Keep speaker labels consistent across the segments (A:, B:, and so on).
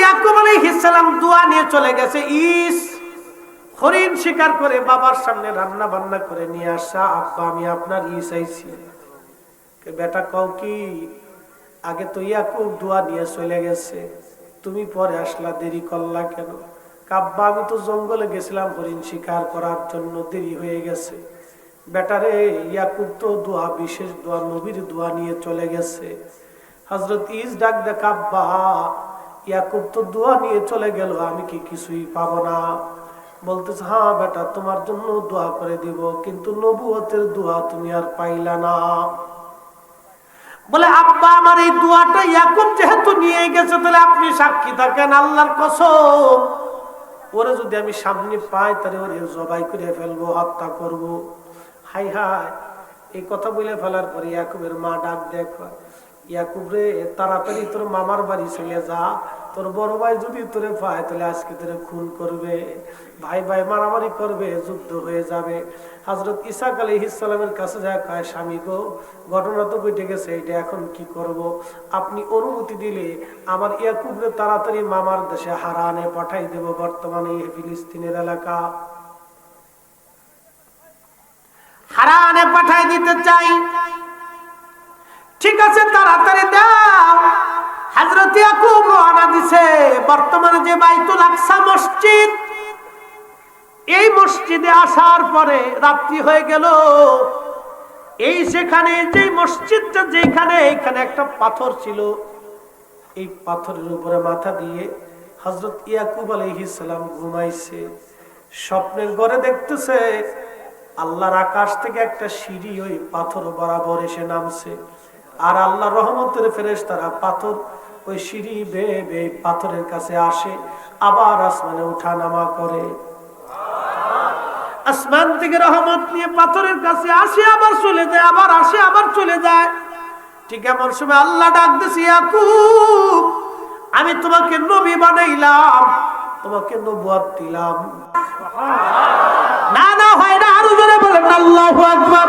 A: ইয়াকুব আলাইহিস সালাম দোয়া নিয়ে চলে গেছে। ইস, হরিণ শিকার করে বাবার সামনে রান্না বান্না করে নিয়ে আসা। আব্বা, আমি আপনার ই চাইছি। কে বেটা কও কি? আগে তো ইয়াকুব দোয়া নিয়ে চলে গেছে। তুমি পরে আসলা, দেরি করলা কেন? কাব্বা, আমি তো জঙ্গলে গেছিলাম হরিণ শিকার করার জন্য, দেরি হয়ে গেছে। বেটারে ইয়াকুব তো দোয়া, বিশেষ দোয়া, নবীর দোয়া নিয়ে চলে গেছে। হজরত ইস ডাক দে কাব্বা ইয়াকুব তো দোয়া নিয়ে চলে গেল, আমি কি কিছুই পাবো না। বলতেছে হ্যাঁ বেটা, তোমার জন্য দোয়া করে দিব, কিন্তু নবুয়তের দোয়া তুমি আর পাইলা না। বলে, আব্বা, আমার এই দোয়াটা ইয়াকুব যেহেতু নিয়ে গেছে, তাহলে আপনি সাক্ষী থাকেন আল্লাহর কসম। ওরে যদি আমি সামনে পাই, তাহলে ওরে জবাই করে ফেলব, হত্যা করব। হাই হাই, এই কথা বলে ফেলার পরে ইয়াকুবের মা ডাক দেখ তোর মামার বাড়ি চলে যা। তোর বড় ভাই যদি তোরে পায়, তাহলে আজকে তোরে খুন করবে। ভাই ভাই মারামারি করবে, যুদ্ধ হয়ে যাবে। কাছে যায় কয়, স্বামী গো, ঘটনা তো গেছে, এটা এখন কি করব? আপনি অনুমতি দিলে আমার ইয়াকুবরে তাড়াতাড়ি মামার দেশে হারানে পাঠাই দেব বর্তমানে ফিলিস্তিনের এলাকা। হারানে পাঠাই দিতে চাই ঠিক আছে, তাড়াতাড়ি দাও। হযরত ইয়াকুব রওনা দিছে। বর্তমানে যে বাইতুল আকসা মসজিদ, এই মসজিদে আসার পরে রাত্রি হয়ে গেল। এই সেখানে যে মসজিদটা যেখানে, এখানে একটা পাথর ছিল। এই পাথরের উপরে মাথা দিয়ে হজরত ইয়াকুব আলহিসাম ঘুমাইছে। স্বপ্নের ঘরে দেখতেছে, আল্লাহর আকাশ থেকে একটা সিঁড়ি ওই পাথর বরাবর এসে নামছে। আর আল্লাহ রহমতের ফেরেস তারা পাথর, ওই সিঁড়ি বেয়ে বেয়ে পাথরের কাছে আসে, আবার আসমানে উঠা নামা করে। আসমান থেকে রহমত নিয়ে পাথরের কাছে আসে, আবার চলে যায়, আবার আসে, আবার চলে যায়। ঠিক এমন সময় আল্লাহ ডাক দিছি আমি তোমাকে নবী বানাইলাম, তোমাকে নবুয়াত দিলাম। না না, হয় না, আরও জোরে বলেন, আল্লাহু আকবার।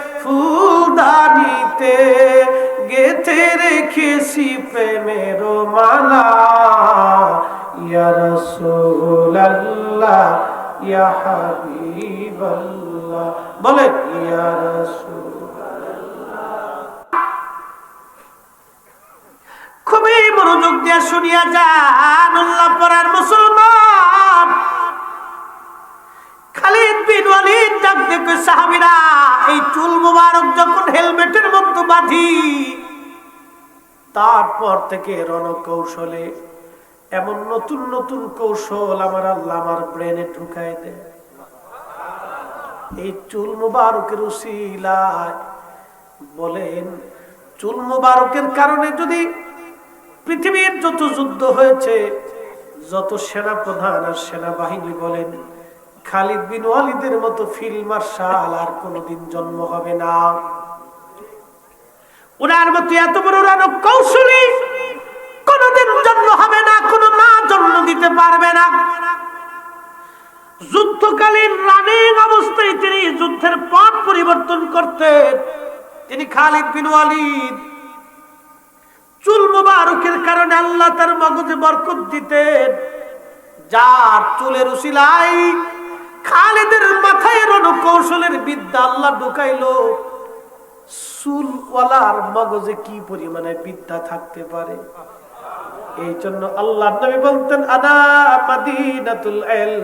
A: ফুলদানিতে গেথে রেখেছি প্রেমের মালা। ইয়া রাসূলুল্লাহ, ইয়া হাবিবাল্লাহ। বলে ইয়া রাসূল খুবই মনোযোগ দিয়ে শুনিয়া যান উল্লাহ পরার মুসলমান। তারপর থেকে রণকৌশলে এমন নতুন নতুন কৌশল আমার আল্লাহ আমার ব্রেনে ঢুকাই দেয়। এই চুল মুবারকের বলেন, চুল মুবারকের কারণে যদি পৃথিবীর যত যুদ্ধ হয়েছে, যত সেনা প্রধান আর সেনাবাহিনী বলেন খালিদ বিন ওয়ালিদের মতো ফিল্ড মার্শাল আর কোনোদিন জন্ম হবে না। ওনার মতো এত বড় রানক কৌশলী কোনোদিন জন্ম হবে না, কোনো মা জন্ম দিতে পারবে না। যুদ্ধকালীন রানিং অবস্থায় তিনি যুদ্ধের পথ পরিবর্তন করতেন। তিনি খালিদ বিন ওয়ালিদ। চুল মুবারকের কারণে আল্লাহ তার মগজে বরকত দিতেন। যার চুলের উসিলাই খালিদের মাথায় কৌশলের বিদ্যা আল্লাহ ঢুকাইলো। চুলওয়ালার মগজে কি পরিমাণে বিদ্যা থাকতে পারে? এই জন্য আল্লাহ নবী বলতেন মাদিনাতুল এল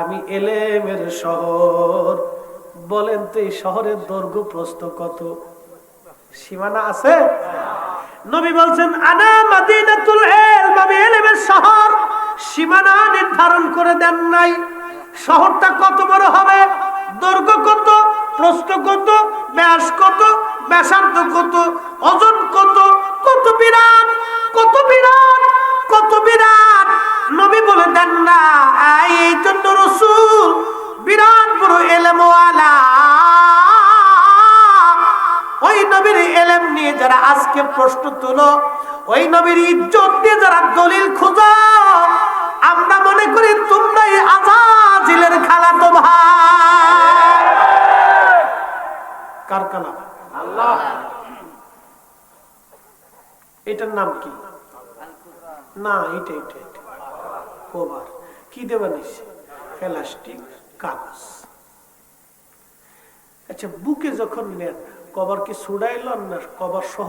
A: আমি এলেমের শহর। বলেন তো এই শহরের দৈর্ঘ্য প্রস্থ কত? সীমানা আছে? নবী বলছেন আনা মাদিনাতুল ইলম। আমি ইলমের শহর। সীমানা নির্ধারণ করে দেন নাই। শহরটা কত বড় হবে? দৈর্ঘ্য কত? প্রস্থ কত? ব্যাস কত? ব্যাসার্ধ কত? ওজন কত? কত বিরাট? কত বিরাট? কত বিরাট? নবী বলে দেন না, এই জন্য রসুল বিরাট বড় এলেমওয়ালা। ওই নবীর এলেম নিয়ে যারা আজকে প্রশ্ন তুলো, ওই নবীর ইজ্জত দিয়ে যারা দলিল খুঁজো আমরা মনে করি তোমরাই আজাজিলের খালা তো ভাই। কার কালা এটার নাম কি? না এটা এটা এটা। কভার কি প্লাস্টিক কাগজ। আচ্ছা বুকে যখন নেন কভার কি ছুড়াইলেন না কভার সহ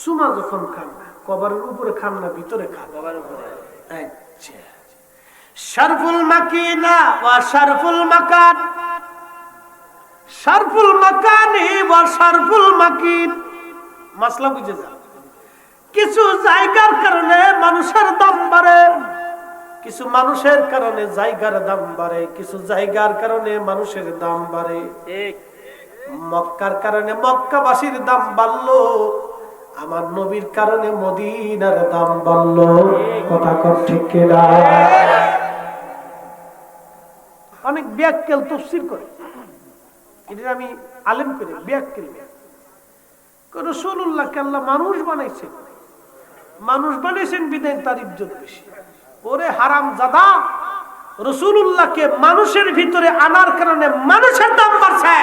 A: সুমা যখন খান কভারের উপরে খান না ভিতরে খান? আচ্ছা। শারফুল মাকিনা ওয়া শারফুল মাকান। শারফুল মাকানি ওয়া শারফুল মাকিন। মাসলা বুঝে যা কিছু জায়গার কারণে মানুষের দাম বাড়ে। কিছু মানুষের কারণে জায়গার দাম বাড়ে। কিছু জায়গার কারণে মানুষের দাম বাড়ে। মক্কার কারণে মক্কাবাসীর দাম বাড়লো। আমার নবীর কারণে মদিনার দাম বাড়লো। কথা কর ঠিক কিনা? অনেক ব্যাককেল তফসির করে। এটা আমি আলেম করি, ব্যাককেল। রসুল্লাহকে আল্লাহ মানুষ বানাইছে মানুষ বানিয়েছেন বিদায় তার ইজ্জত বেশি। ওরে হারাম রসুল্লাহকে মানুষের ভিতরে আনার কারণে মানুষের দাম বাড়ছে।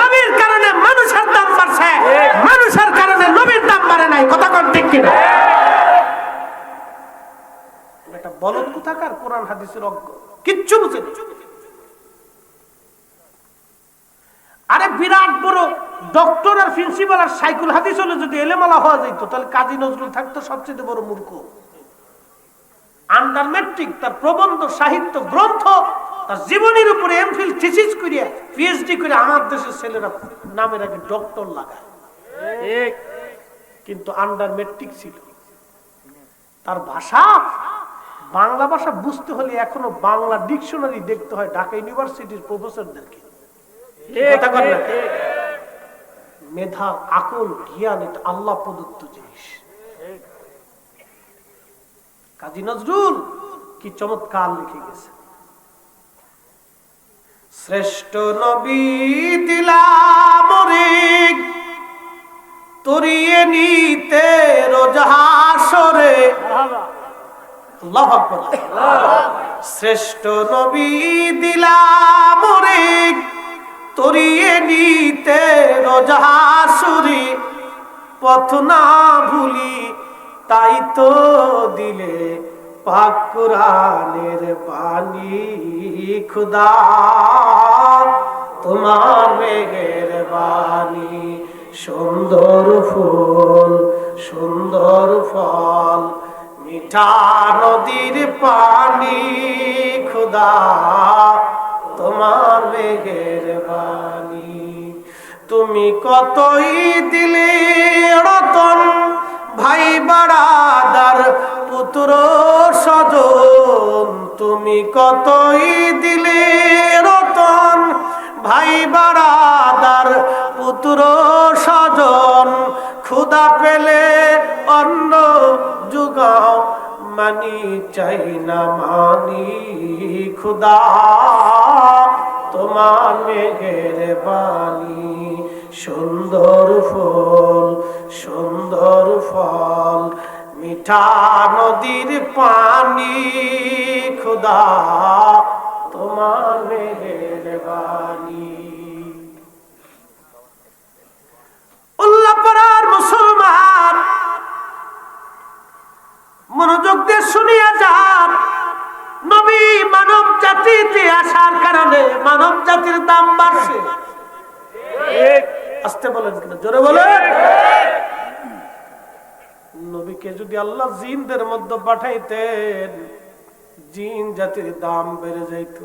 A: নবীর কারণে মানুষের দাম বাড়ছে। মানুষের কারণে নবীর দাম বাড়ে নাই। কথা কোন ঠিক কিনা? বলদ কোথাকার? কোরআন, হাদিসের অজ্ঞ। কিচ্ছু বুঝে আরে বিরাট বড় ডক্টর আর প্রিন্সিপাল আর সাইকুল হাদিস হলে যদি এলেমালা হওয়া যেত তাহলে কাজী নজরুল থাকতো সবচেয়ে বড় মূর্খ। আন্ডার তার প্রবন্ধ, সাহিত্য, গ্রন্থ তার জীবনের উপরে এমফিল থিসিস করিয়া পিএইচডি করে আমার দেশের ছেলেরা নামের আগে ডক্টর লাগায়। কিন্তু আন্ডার মেট্রিক ছিল। তার ভাষা বাংলা ভাষা বুঝতে হলে এখনও বাংলা ডিকশনারি দেখতে হয় ঢাকা ইউনিভার্সিটির প্রফেসরদেরকে? মেধা আকল জ্ঞান এটা আল্লাহ প্রদত্ত জিনিস। কাজী নজরুল কি চমৎকার লিখে গেছে। শ্রেষ্ঠ নবী দিলাম তরিয়ে নিতে রোজাহাসরে শ্রেষ্ঠ নবী দিলাম তরিয়ে নিতে রোজাহাসুরি পথ না ভুলি তাই তো দিলে পাক কুরআনের পানি খুদা, তোমার মেঘের বাণী। সুন্দর ফুল, সুন্দর ফল, মিঠা নদীর পানি, খুদা, তোমার মেঘের বাণী। তুমি কতই দিলে রতন ভাই বাড়াদার পুত্র সজন তুমি কতই দিলে রতন? ভাই বাড়াদার পুত্র সজন ক্ষুদা পেলে অন্ন যুগাও, মানি চাই না মানি খুদা তোমার মেঘের বাণী। সুন্দর ফুল, সুন্দর ফল, মিঠা নদীর পানি, খুদা তোমার মুসলমান, মনোযোগ দিয়ে শুনিয়া যান। নবী মানব জাতিতে আসার কারণে মানব জাতির দাম বাড়ছে। আসতে বলেন কিনা, জোরে বলেন। নবীকে যদি আল্লাহ জিনদের মধ্যে পাঠাইতেন, জিন জাতির দাম বেড়ে যাইত।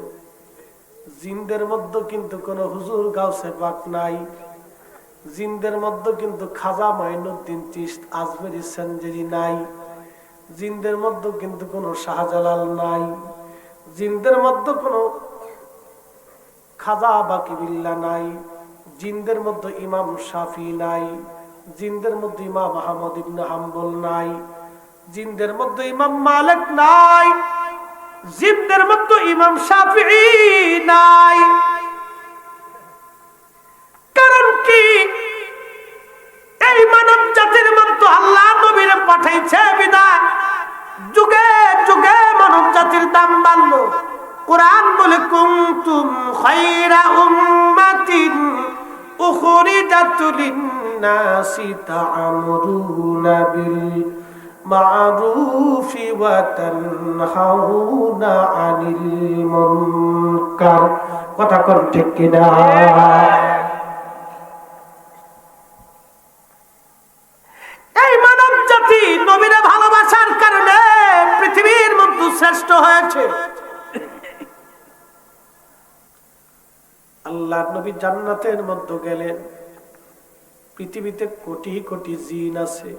A: জিনদের মধ্যে কিন্তু কোন হুজুর গাউসে পাক নাই। জিনদের মধ্যে কিন্তু খাজা মাইনুদ্দিন চিস্ত আজমেরি সঞ্জেরি নাই। জিনদের মধ্যে কিন্তু কোনো শাহজালাল নাই। জিনদের মধ্যে কোনো খাজা বাকিবিল্লা নাই। জিনদের মধ্যে ইমাম শাফি নাই, জিনদের মধ্যে ইমাম আহমদ ইবনে হাম্বল নাই, জিনদের মধ্যে ইমাম মালিক নাই, জিনদের মধ্যে ইমাম শাফিঈ নাই। কারণ কি? এই মানব জাতির মধ্যে আল্লাহ নবীরে পাঠাইছে বিদায় যুগে যুগে মানব জাতির দাম বাড়লো। কোরআন বলে, কুনতুম খায়রা উম্মাতিন লিন-নাসি তা'মুরুনা বিল মা'রুফি ওয়া তানহাউনা আনিল কথা কোন ঠিক কিনা? এই মানব জাতি নবীরে ভালোবাসার কারণে পৃথিবীর মধ্যে শ্রেষ্ঠ হয়েছে। আল্লাহ নবী জান্নাতের মধ্যে গেলেন। পৃথিবীতে কোটি কোটি জিন আছে,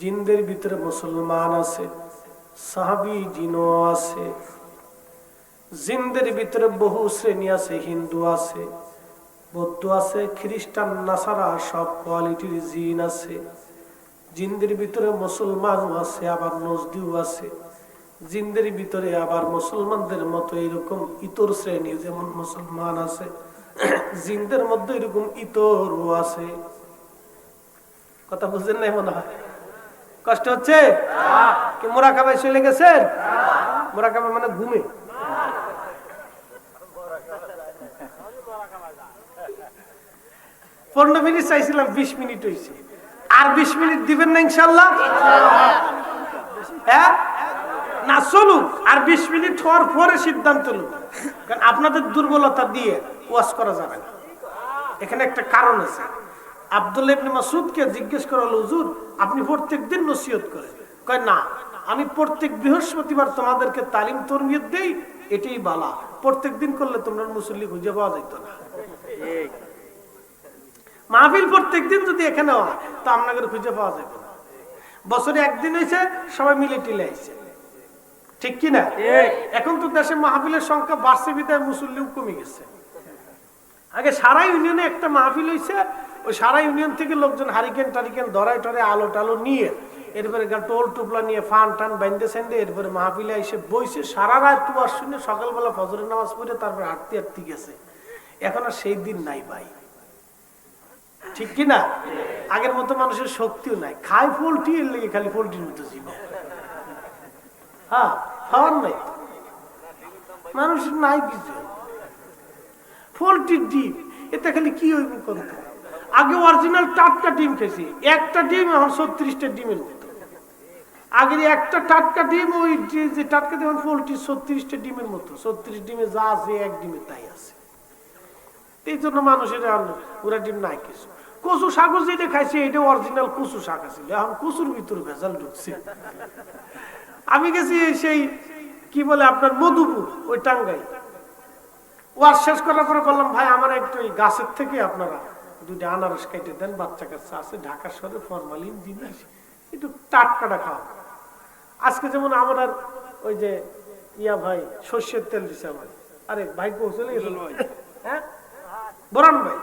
A: জিনদের ভিতরে মুসলমান আছে, সাহাবি জিনও আছে, জিনদের ভিতরে বহু শ্রেণি আছে, হিন্দু আছে, বৌদ্ধ আছে, খ্রিস্টান, নাসারা, সব কোয়ালিটির জিন আছে। জিনদের ভিতরে মুসলমানও আছে, আবার নজদিও আছে। জিনদের ভিতরে আবার মুসলমানদের মতো এরকম ইতর শ্রেণি যেমন মুসলমান আছে জিনদের মধ্যে এরকম ইতরও আছে। কথা বুঝলেন নাই মনে হয়? কষ্ট হচ্ছে? কি মোরাকাবায় চলে গেছেন? মোরাকাবা মানে ঘুমে। পনেরো মিনিট চাইছিলাম, বিশ মিনিট হয়েছে আর বিশ মিনিট দিবেন না ইনশাল্লাহ? হ্যাঁ? না চলুক, আর বিশ মিনিট হওয়ার পরে সিদ্ধান্ত নিন কারণ আপনাদের দুর্বলতা দিয়ে ওয়াশ করা যাবে না। এখানে একটা কারণ আছে। আব্দুল্লাহ ইবনে মাসুদকে জিজ্ঞেস করা হলো হুজুর আপনি প্রত্যেক দিন নসিহত করেন। কয় না আমি প্রত্যেক বৃহস্পতিবার তোমাদেরকে তালিম তরবিয়ত দেই এটাই বালা। প্রত্যেক দিন করলে তোমরা মুসল্লি খুঁজে পাওয়া যেত না। মাহফিল প্রত্যেক দিন যদি এখানে হয় তো আপনাদের খুঁজে পাওয়া যাবে না। বছরে একদিন হয়েছে সবাই মিলে টিলে আইছে। ঠিক কি না এখন তো দেশে মাহফিলের সংখ্যা বাড়ছে বিদায় মুসল্লিও কমে গেছে। আগে সারা ইউনিয়নে একটা মাহফিল হয়েছে ওই সারা ইউনিয়ন থেকে লোকজন হারিকেন টারিকেন ধরাই টরে আলো টালো নিয়ে, এরপরে টোল টুপলা নিয়ে ফান টান বাইন্দে সেন্দে এরপরে মাহফিলে এসে বইছে, সারা রাত তুয়ার শুনে সকালবেলা ফজরের নামাজ পড়ে তারপরে হাঁটতে হাঁটতে গেছে। এখন আর সেই দিন নাই ভাই। ঠিক কি না? আগের মতো মানুষের শক্তিও নাই। খায় পোলট্রি, এর লেগে খালি পোলট্রির মতো জীবন। হ্যাঁ খাওয়ার নাই। তো। মানুষের নাই কিছু। পোলট্রির ডিম। এতে খালি কি হইব করতে আগে অরিজিনাল টাটকা ডিম খেয়েছি। একটা ডিম, এখন ছত্রিশটা ডিমের মতো। আগের একটা টাটকা ডিম, ওই যে- যে টাটকা ডিম পোলট্রি ছত্রিশটা ডিমের মতো। ছত্রিশ ডিমে যা আছে, এক ডিমে তাই আছে। এই জন্য মানুষের ওরা ডিম নাই কিছু। কচু শাকও যেটা খাইছে, এটা অরিজিনাল কচু শাক আছে। এখন কচুর ভিতর ভেজাল ঢুকছে। আমি গেছি সেই, কি বলে আপনার, মধুপুর, ওই টাঙ্গাই ওয়ার শেষ করার পরে বললাম ভাই আমার একটু ওই গাছের থেকে আপনারা দুইটা আনারস কেটে দেন বাচ্চা কাচ্চা আছে ঢাকার শহরে ফরমালিন জিনিস একটু টাটকাটা খাওয়া আজকে যেমন আমার আর ওই যে ইয়া ভাই সর্ষের তেল দিছে আমার। আরে ভাই পৌঁছলে হ্যাঁ? বরান ভাই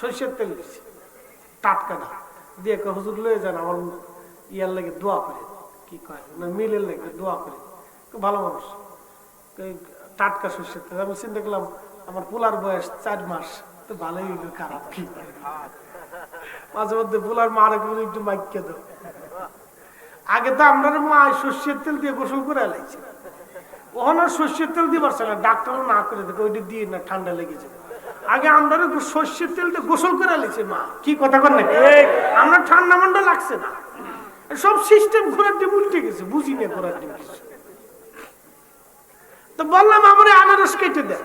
A: সর্ষের তেল দিছে। টাটকা না দিয়ে কয়, হুজুর লয়ে যান আমার ইয়ার লাগে দোয়া করে কি কয়? না মিলের লাগে দোয়া করে ভালো মানুষ। টাটকা সর্ষের তেল। আমি চিন্তা করলাম আমার পোলার বয়স চার মাস তো ভালোই হইল খারাপ কি? মাঝে মধ্যে পোলার মার একটু মাইকে দাও আগে তো আমরা মা সর্ষের তেল দিয়ে গোসল করে লাইছে ওখানে সর্ষের তেল দিয়ে পারছে না ডাক্তারও না করে দেখে ওইটা দিয়ে না ঠান্ডা লেগে যাবে আগে আমরা সর্ষের তেল দিয়ে গোসল করে লাইছে মা। কি কথা কর না আমরা ঠান্ডা মান্ডা লাগছে না। সব সিস্টেম ঘোরার ডিম উল্টে গেছে বুঝি না ঘোরার ডিম কিছু তো বললাম আমার আনারস কেটে দেয়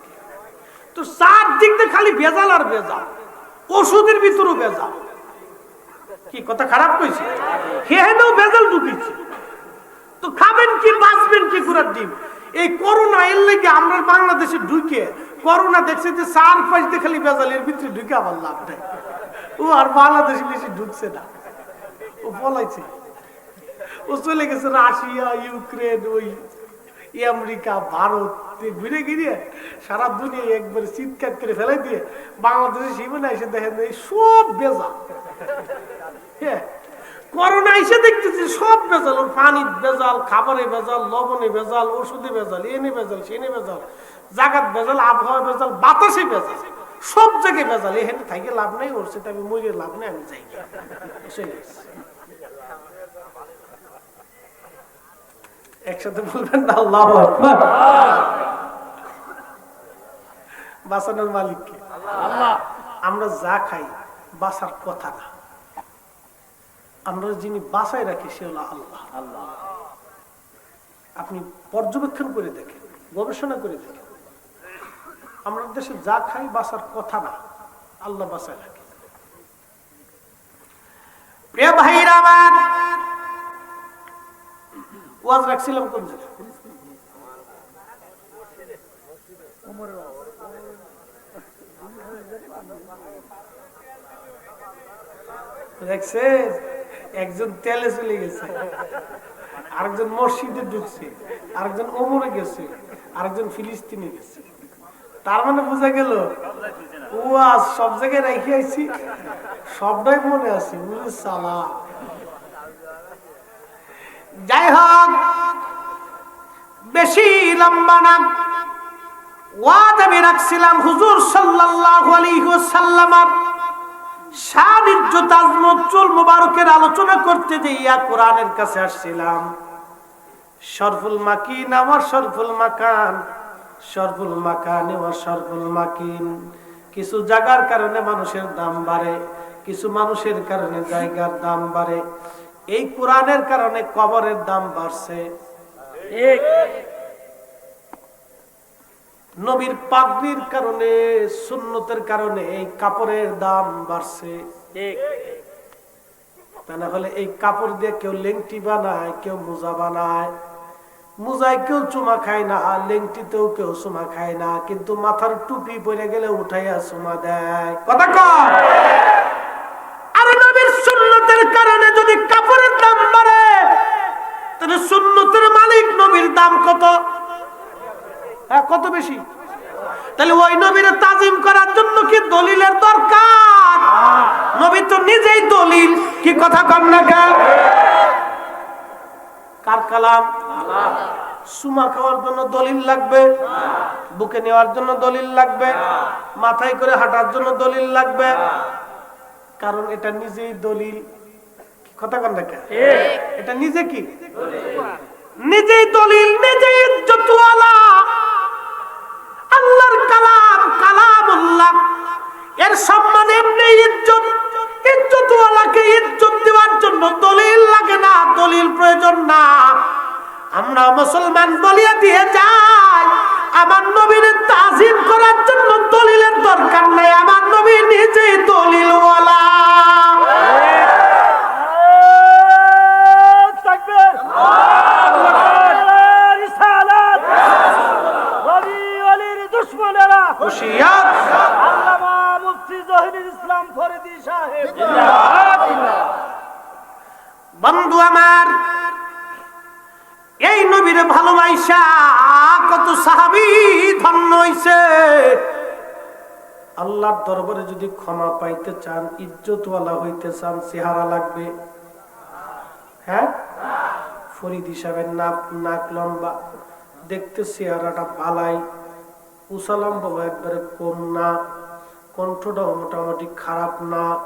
A: তো চার দিক দিয়ে খালি ভেজাল আর ভেজাল। ওষুধের ভিতরেও ভেজাল। কি কথা খারাপ কইছে? হেহেনেও ভেজাল ঢুকেছে। তো খাবেন কি, বাঁচবেন কি কুরার ডিম? এই করোনা এর লেগে আমরা বাংলাদেশে ঢুকে করোনা দেখছে যে চার পাঁচ দিয়ে খালি বেজালের ভিতরে ঢুকে আবার লাভ নাই। ও আর বাংলাদেশে বেশি ঢুকছে না। ও পলাইছে ও চলে গেছে রাশিয়া, ইউক্রেন, ওই আমেরিকা, ভারত ঘুরে ঘিরে সারা দুনিয়া একবার চিৎকার করে ফেলাই দিয়ে বাংলাদেশে সীমানা এসে দেখেন এই সব বেজা হ্যাঁ করোনা এসে দেখতেছি সব বেজাল ওর পানি বেজাল খাবারে বেজাল লবণে বেজাল ওষুধে বেজাল এনে বেজাল সেনে বেজাল জাগাত বেজাল আবহাওয়া বেজাল বাতাসে বেজাল সব জায়গায় বেজাল এখানে থাকে লাভ নাই, ওর সাথে আমি মরে লাভ নাই, আমি যাই চলে গেছি। একসাথে বলবেন না, আল্লাহ বাঁচানোর মালিককে। আমরা যা খাই, বাঁচার কথা না। আমরা যিনি বাসায় রাখি, সে হলো আল্লাহ। আপনি পর্যবেক্ষণ করে দেখেন, গবেষণা করে দেখেন। আমরা দেশে যা খাই বাসার কথা না, আল্লাহ বাসায় রাখে। প্রিয় ভাইরা আমার ওয়াজ রাখছিলাম কোন একজন তেলে চলে গেছে, আরেকজন মসজিদে ঢুকছে, আরেকজন ওমরে গেছে, আরেকজন ফিলিস্তিনে গেছে। তার মানে বোঝা গেল ও আজ সব জায়গায় রেখে আইছি, সবটাই মনে আছে। বুঝলি সালা হোক বেশি লম্বা না। রাখছিলাম হুজুর সাল্লাল্লাহু আলাইহি মুবারকের আলোচনা করতে কোরআনের কাছে আসছিলাম। শরফুল মাকিন, আমার শরফুল মাকান শরফুল মাকান, আমার শরফুল মাকিন। কিছু জায়গার কারণে মানুষের দাম বাড়ে, কিছু মানুষের কারণে জায়গার দাম বাড়ে। এই কোরআনের কারণে কবরের দাম বাড়ছে। নবীর পাগড়ির কারণে সুন্নতের কারণে এই কাপড়ের দাম বাড়ছে। তা না হলে এই কাপড় দিয়ে কেউ লেংটি বানায় কেউ মোজা বানায়। মোজায় কেউ চুমা খায় না আর লেংটিতেও কেউ চুমা খায় না কিন্তু মাথার টুপি পরে গেলে উঠাইয়া চুমা দেয়। কথা কয় আরে নবীর সুন্নতের কারণে যদি কাপড়ের দাম বাড়ে তাহলে সুন্নতের মালিক নবীর দাম কত? হ্যাঁ কত বেশি? তাহলে ওই নবীর তাজিম করার জন্য কি দলিলের দরকার? নবী তো নিজেই দলিল। কি কথা কম না কেন? কার কালাম? সুমা খাওয়ার জন্য দলিল লাগবে বুকে নেওয়ার জন্য দলিল লাগবে মাথায় করে হাঁটার জন্য দলিল লাগবে। কারণ এটা নিজেই দলিল। কথা কেন? এটা নিজে কি? নিজেই দলিল, নিজেই ইজ্জতওয়ালা। আল্লাহর কালাম কালামুল্লাহ। এর সম্মান এমনি ইজ্জত। ইজ্জতওয়ালাকে ইজ্জত দেওয়ার জন্য দলিল লাগে না, দলিল প্রয়োজন না। আমরা মুসলমান বলিয়া দিয়ে যাই, আমার নবীর তাজিম করার জন্য দলিলের দরকার নাই, আমার নবী নিজেই দলিলওয়ালা। বন্ধু আমার, এই নবীর ভালোবাসা কত সাহাবি ধন্য হইছে। আল্লাহর দরবারে যদি ক্ষমা পাইতে চান, ইজ্জতওয়ালা হইতে চান, চেহারা লাগবে। হ্যাঁ? ফরিদ হিসাবে নাক নাক লম্বা। দেখতে চেহারাটা পালাই। উসালম্ব একবারে কম না। কণ্ঠটাও মোটামুটি খারাপ না।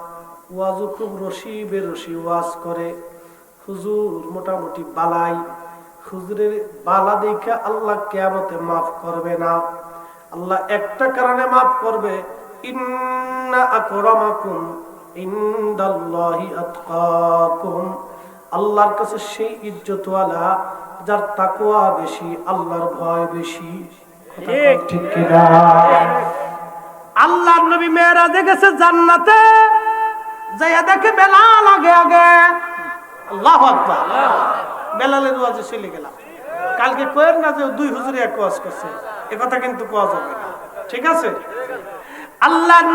A: ওয়াজও খুব রসি বেরসি ওয়াজ করে। হুজুর মোটামুটি বালাই। হুজুরের বালা দেখে আল্লাহ কেয়ামতে মাফ করবে না। আল্লাহ একটা কারণে মাফ করবে ইন্না আকরামাকুম ইনদাল্লাহি আতকাকুম। আল্লাহর কাছে সেই ইজ্জতওয়ালা যার তাকওয়া বেশি আল্লাহর ভয় বেশি। ঠিক কিনা? আল্লাহ নবী মেয়েরা দেখেছে জান্নাতে যাইয়া দেখে বেলাল আগে আগে। আল্লাহ আকবার। চলে গেলাম। কালকে কয়ের না যে দুই এক করছে, এ কথা কিন্তু না। ঠিক আছে?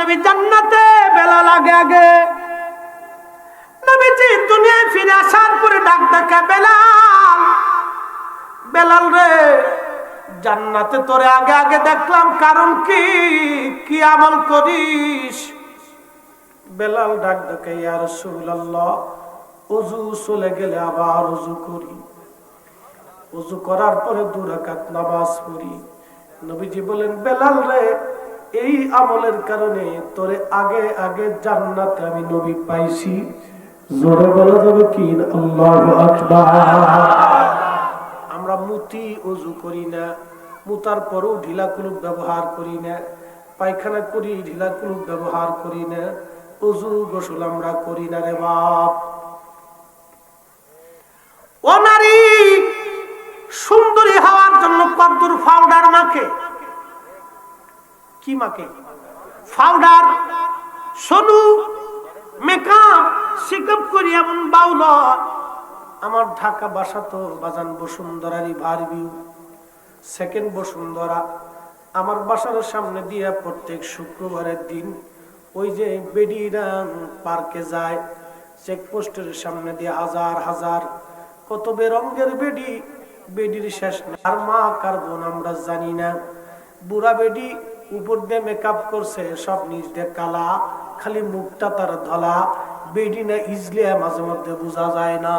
A: নবী জান্নাতে বেলাল আগে আগে নবীজি দুনিয়ায় ফিরে আসার পরে ডাক ডাকা, বেলাল বেলাল রে, জান্নাতে তোরে আগে আগে দেখলাম, কারণ কি? কি আমল করিস? বেলাল ডাক ডাকে, ইয়া রাসূলুল্লাহ ওযু চলে গেলে আবার ওযু করি। ওযু করার পরে দু রাকাত নামাজ পড়ি। নবীজি বলেন, বেলাল রে, এই আমলের কারণে তোরে আগে আগে জান্নাতে আমি নবী পাইছি। জোরে বলা যাবে কি? আমরা মুতি অজু করি না, মুতার পরও ঢিলা কুলুপ ব্যবহার করি না, পায়খানা করি, ঢিলা কুলুপ ব্যবহার করি না, অজু গোসল আমরা করি না রে বাপ। ও নারী, সুন্দরী হওয়ার জন্য কদ্দুর পাউডার মাখে। কি মাখে? পাউডার, সোনু মেকআপ সিকআপ করি এমন বাউল। আমার ঢাকা বাজান বসুন্ধরারই ভার ভিউ সেকেন্ড বসুন্ধরা, আমার বাসার সামনে দিয়ে প্রত্যেক শুক্রবারের দিন ওই যে বেডিরাং পার্কে যায় চেকপোস্টের সামনে দিয়ে হাজার হাজার কত বেরঙ্গের বেডি, বেডির শেষ। আর মা কার বোন আমরা জানি না। বুড়া বেডি উপর দিয়ে মেকআপ করছে, সব নিজ দিয়ে কালা, খালি মুখটা তার ধলা। বেডি না ইজলে মাঝে মধ্যে বোঝা যায় না।